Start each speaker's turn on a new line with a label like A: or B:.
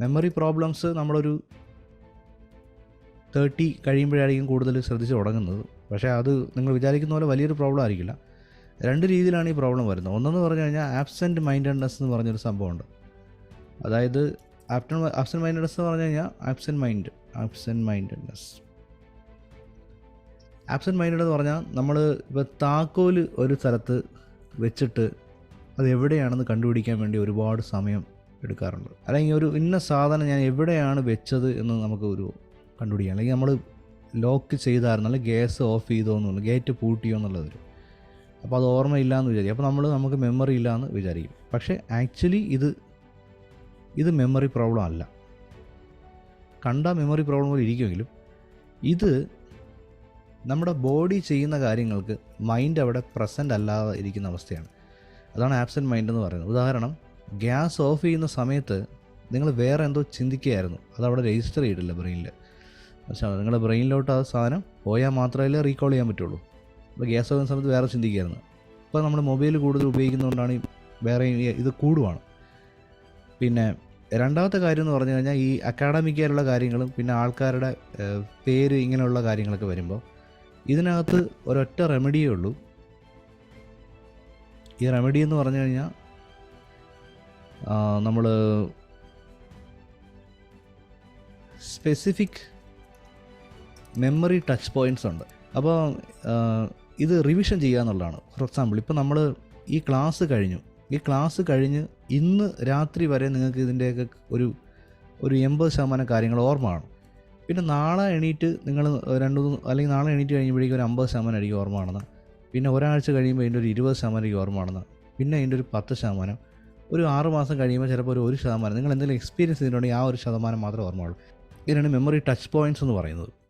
A: Memory problems നമ്മളൊരു thirty കഴിയുമ്പോഴായിരിക്കും കൂടുതൽ ശ്രദ്ധിച്ച് തുടങ്ങുന്നത്. പക്ഷേ അത് നിങ്ങൾ വിചാരിക്കുന്ന പോലെ വലിയൊരു പ്രോബ്ലം ആയിരിക്കില്ല. രണ്ട് രീതിയിലാണ് ഈ പ്രോബ്ലം വരുന്നത്. ഒന്നെന്ന് പറഞ്ഞു കഴിഞ്ഞാൽ ആബ്സെന്റ് മൈൻഡഡ്നെസ് എന്ന് പറഞ്ഞൊരു സംഭവമുണ്ട്. അതായത് ആപ്റ്റൻ ആബ്സെന്റ് മൈൻഡഡ്നെസ് എന്ന് പറഞ്ഞു കഴിഞ്ഞാൽ absent mind absent mindedness absent minded എന്ന് പറഞ്ഞാൽ നമ്മൾ ഇപ്പോൾ താക്കോൽ ഒരു സ്ഥലത്ത് വെച്ചിട്ട് അത് എവിടെയാണെന്ന് കണ്ടുപിടിക്കാൻ വേണ്ടി ഒരുപാട് സമയം എടുക്കാറുണ്ട്. അല്ലെങ്കിൽ ഒരു ഇന്ന സാധനം ഞാൻ എവിടെയാണ് വെച്ചത് എന്ന് നമുക്ക് ഒരു കണ്ടുപിടിക്കാം. അല്ലെങ്കിൽ നമ്മൾ ലോക്ക് ചെയ്തായിരുന്നു അല്ലെങ്കിൽ ഗ്യാസ് ഓഫ് ചെയ്തോ എന്നുള്ളു ഗേറ്റ് പൂട്ടിയോ എന്നുള്ളത്. വരും അപ്പോൾ അത് ഓർമ്മയില്ല എന്ന് വിചാരിക്കും. അപ്പോൾ നമ്മൾ നമുക്ക് മെമ്മറി ഇല്ല എന്ന് വിചാരിക്കും. പക്ഷേ ആക്ച്വലി ഇത് ഇത് മെമ്മറി പ്രോബ്ലം അല്ല. കണ്ട മെമ്മറി പ്രോബ്ലം പോലെ ഇരിക്കുമെങ്കിലും ഇത് നമ്മുടെ ബോഡി ചെയ്യുന്ന കാര്യങ്ങൾക്ക് മൈൻഡ് അവിടെ പ്രസന്റ് അല്ലാതെ ഇരിക്കുന്ന അവസ്ഥയാണ്. അതാണ് ആബ്സെന്റ് മൈൻഡ് എന്ന് പറയുന്നത്. ഉദാഹരണം ഗ്യാസ് ഓഫ് ചെയ്യുന്ന സമയത്ത് നിങ്ങൾ വേറെ എന്തോ ചിന്തിക്കുകയായിരുന്നു. അതവിടെ രജിസ്റ്റർ ചെയ്തിട്ടില്ല ബ്രെയിനിൽ പക്ഷേ നിങ്ങളുടെ ബ്രെയിനിലോട്ട് ആ സാധനം പോയാൽ മാത്രമല്ലേ റീകോൾ ചെയ്യാൻ പറ്റുള്ളൂ. അപ്പോൾ ഗ്യാസ് ഓഫ് സമയത്ത് വേറെ ചിന്തിക്കുകയായിരുന്നു. ഇപ്പോൾ നമ്മൾ മൊബൈൽ കൂടുതൽ ഉപയോഗിക്കുന്നതുകൊണ്ടാണ് ഈ വേറെ ഇത് കൂടുവാണ്. പിന്നെ രണ്ടാമത്തെ കാര്യം എന്ന് പറഞ്ഞു കഴിഞ്ഞാൽ ഈ അക്കാഡമിക്കായിട്ടുള്ള കാര്യങ്ങളും പിന്നെ ആൾക്കാരുടെ പേര് ഇങ്ങനെയുള്ള കാര്യങ്ങളൊക്കെ വരുമ്പോൾ ഇതിനകത്ത് ഒരൊറ്റ റെമഡിയേ ഉള്ളൂ. ഈ റെമഡി എന്ന് പറഞ്ഞു കഴിഞ്ഞാൽ നമ്മൾ സ്പെസിഫിക് മെമ്മറി ടച്ച് പോയിന്റ്സ് ഉണ്ട്. അപ്പോൾ ഇത് റിവിഷൻ ചെയ്യുക എന്നുള്ളതാണ്. ഫോർ എക്സാമ്പിൾ ഇപ്പോൾ നമ്മൾ ഈ ക്ലാസ് കഴിഞ്ഞു. ഈ ക്ലാസ് കഴിഞ്ഞ് ഇന്ന് രാത്രി വരെ നിങ്ങൾക്ക് ഇതിന്റെയൊക്കെ ഒരു ഒരു എൺപത് ശതമാനം കാര്യങ്ങൾ ഓർമ്മ കാണും. പിന്നെ നാളെ എണീറ്റ് നിങ്ങൾ രണ്ട് മൂന്ന് അല്ലെങ്കിൽ നാളെ എണീറ്റ് കഴിയുമ്പോഴേക്കും ഒരു അമ്പത് ശതമാനം ആയിരിക്കും ഓർമ്മ കാണുന്നത്. പിന്നെ ഒരാഴ്ച കഴിയുമ്പോൾ അതിന്റെ ഒരു ഇരുപത് ശതമാനം ആയിരിക്കും ഓർമ്മ കാണുന്നത്. പിന്നെ അതിന്റെ ഒരു പത്ത് ശതമാനം. ഒരു ആറ് മാസം കഴിയുമ്പോൾ ചിലപ്പോൾ ഒരു ഒരു ശതമാനം. നിങ്ങൾ എന്തെങ്കിലും എക്സ്പീരിയൻസ് ചെയ്തിട്ടുണ്ടെങ്കിൽ ആ ഒരു ശതമാനം മാത്രമേ ഓർമ്മയുള്ളൂ. ഇതിനാണ് മെമ്മറി ടച്ച് പോയിന്റ്സ് എന്ന് പറയുന്നത്.